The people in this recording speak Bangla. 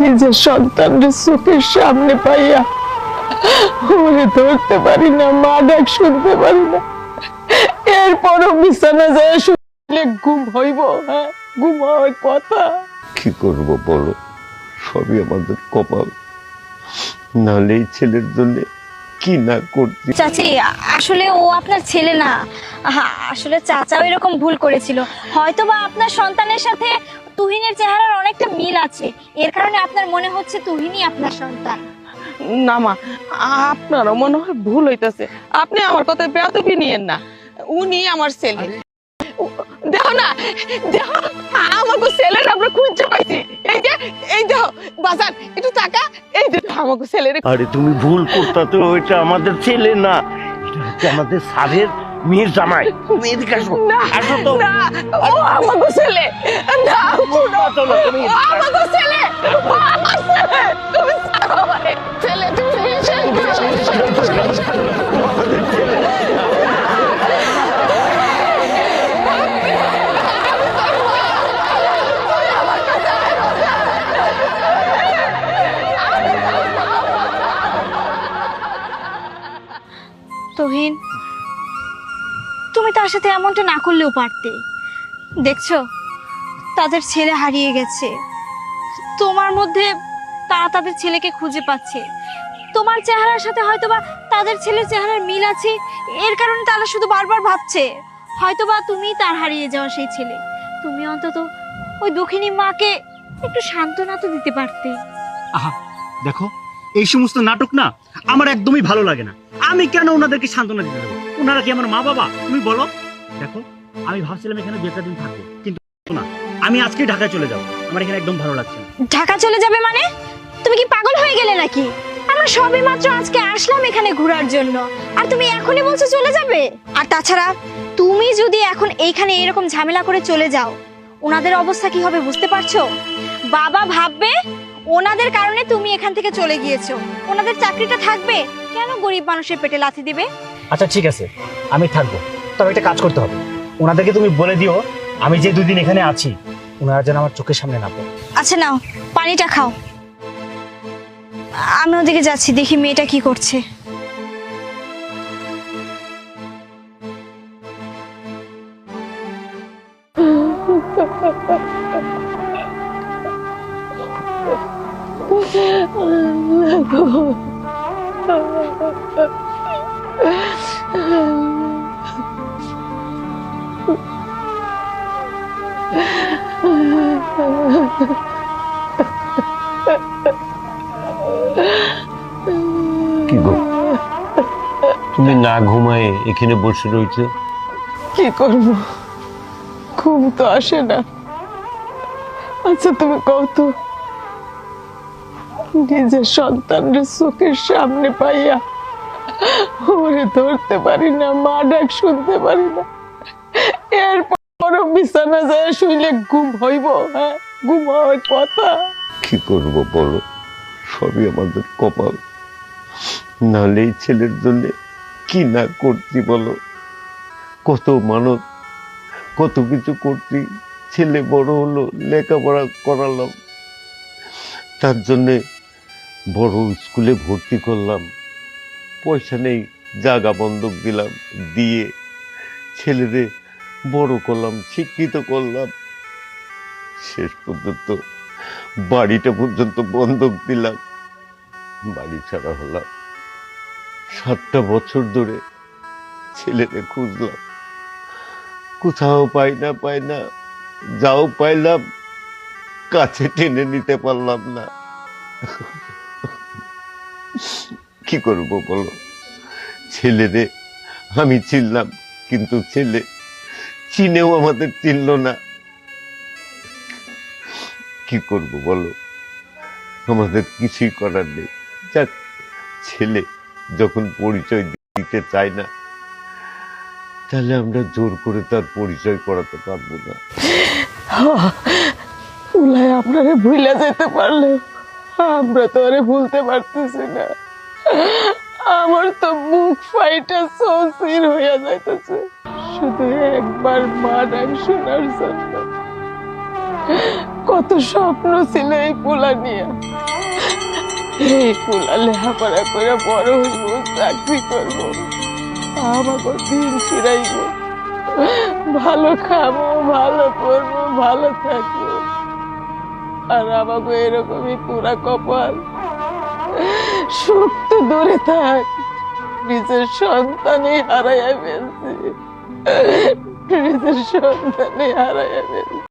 নিজের সন্তানদের চোখের সামনে পাইয়া ওরে ধরতে পারি না মা ডাক শুনতে পারি না। এরপরও বিছানা যায় শুনলে ঘুম হইব হ্যাঁ ঘুম হওয়ার কথা। কি করব বলো? সবই আমাদের কপাল। নাহলে এই ছেলের জন্য কি না করছি চাচি আসলে ও আপনার ছেলে না। আহা, আসলে চাচাও এরকম ভুল করেছিল। হয়তো বা আপনার সন্তানের সাথে তুহিনের চেহারার অনেকটা মিল আছে। এর কারণে আপনার মনে হচ্ছে তুহিনই আপনার সন্তান। না মা আপনারও মনে হয় ভুল হইতাছে। আপনি আমার কথায় বেয়াদবি নিয়েন না। উনি আমার ছেলে। দেখো না দেখো আমাকে ছেলের আমরা পাইছি। এই যে এই দেখো বাজার একটু টাকা এই যে আমাকে ছেলের আরে তুমি ভুল করতে ওইটা আমাদের ছেলে না। এটা আমাদের সাধের মেয়ের জামাই তুমি এদিকে আসো না আসো তো না ও আমাকে ছেলে না শুনো চলো, তুমি ও আমাকে ছেলে ও আমার ছেলে তুমি ছাড়ো আমারে। ছেলে তার সাথে এমনটা না করলেও পারতে। দেখছ, তাদের ছেলে হারিয়ে গেছে। তোমার মধ্যে তারা তাদের ছেলেকে খুঁজে পাচ্ছে। তোমার চেহারার সাথে হয়তোবা তাদের ছেলের চেহারার মিল আছে, এর কারণে তারা শুধু বারবার ভাবছে। হয়তোবা তুমি তার হারিয়ে যাওয়া সেই ছেলে। তুমি অন্তত ওই দুঃখিনী মাকে একটু সান্ত্বনা তো দিতে পারতে। আহা, দেখো এই সমস্ত নাটক না আমার একদমই ভালো লাগে না। আমি কেন ওনাদেরকে সান্ত্বনা দিতে দেবো? ওনারা কি আমার মা বাবা? তুমি বলো। দেখো, আমি ভাবছিলাম এখানে দু দিন থাকব, কিন্তু না। আমি আজকেই ঢাকায় চলে যাব। আমার এখানে একদম ভালো লাগছে না। ঢাকা চলে যাবে মানে? তুমি কি পাগল হয়ে গেলে নাকি? আমরা সবে মাত্র আজকে আসলাম এখানে ঘোরার জন্য। আর তুমি এখনই বলছো চলে যাবে? আর তাছাড়া, তুমি যদি এখন এইখানে এরকম ঝামেলা করে চলে যাও, ওনাদের অবস্থা কি হবে বুঝতে পারছ? বাবা ভাববে ওনাদের কারণে তুমি এখান থেকে চলে গিয়েছো। ওনাদের চাকরিটা থাকবে? কেন গরিব মানুষের পেটে লাথি দিবে? আচ্ছা ঠিক আছে। আমি থাকব। তবে একটা কাজ করতে হবে। ওনাদেরকে তুমি বলে দিও আমি যে দুদিন এখানে আছি ওনারা যেন আমার চোখের সামনে না পড়ে। আচ্ছা নাও পানিটা খাও। আমি ওদিকে যাচ্ছি দেখি মেয়েটা কি করছে। কি গো? তুমি না ঘুমায়ে এখানে বসে রয়েছে? কি করব? ঘুম তো আসে না। আচ্ছা তুমি কত নিজের সন্তানদের চোখের সামনে পাইয়া ওরে ধরতে পারি না, মা ডাক শুনতে পারি না। এরপর বিছানা যায়, শুইলে ঘুম হইব হ্যাঁ? ঘুম হওয়ার কথা। কি করব বলো? সবই আমাদের কপাল। নাহলে ছেলের জন্য কি না করছি বলো? কত মানত, কত কিছু করছি ছেলে বড় হলো, লেখাপড়া করালাম। তার জন্যে বড় স্কুলে ভর্তি করলাম। পয়সা নেই জায়গা বন্ধক দিলাম, দিয়ে ছেলেদের বড় করলাম, শিক্ষিত করলাম। শেষ পর্যন্ত বাড়িটা পর্যন্ত বন্ধক দিলাম। বাড়ি ছাড়া হলাম। সাতটা বছর ধরে ছেলেকে খুঁজলাম। কোথাও পাই না পাই না, যাও পাইলাম, কাছে টেনে নিতে পারলাম না। কি করব বলো? ছেলেরে আমি চিনলাম কিন্তু ছেলে চিনেও আমাদের চিনল না। কি করব বলো? আমাদের কিছুই করার নেই। যাক, ছেলে যখন পরিচয় দিতে চায় না, তাহলে আমরা জোর করে তার পরিচয় করাতে পারব না। উলাই আপনারে ভুলে যেতে পারলে। আমরা তো আরে ভুলতে পারতেছি না। আমার তো মুখ ফাইটা সসির হইয়া যাইতেছে। শুধু একবার মা ডাক শোনার জন্য। কত স্বপ্ন ছিল এই পোলা নিয়ে। এই পোলা লেখাপড়া করে বড় হইব, চাকরি করব। আমাকে দিন ফিরাইব। ভালো খাব, ভালো করব, ভালো থাকব। আর আমাকে এরকমই পুরা কপাল। সুখ তো দূরে থাক, নিজের সন্তানই হারাইয়া ফেলছি। নিজের সন্তানই হারাইয়া ফেলছি।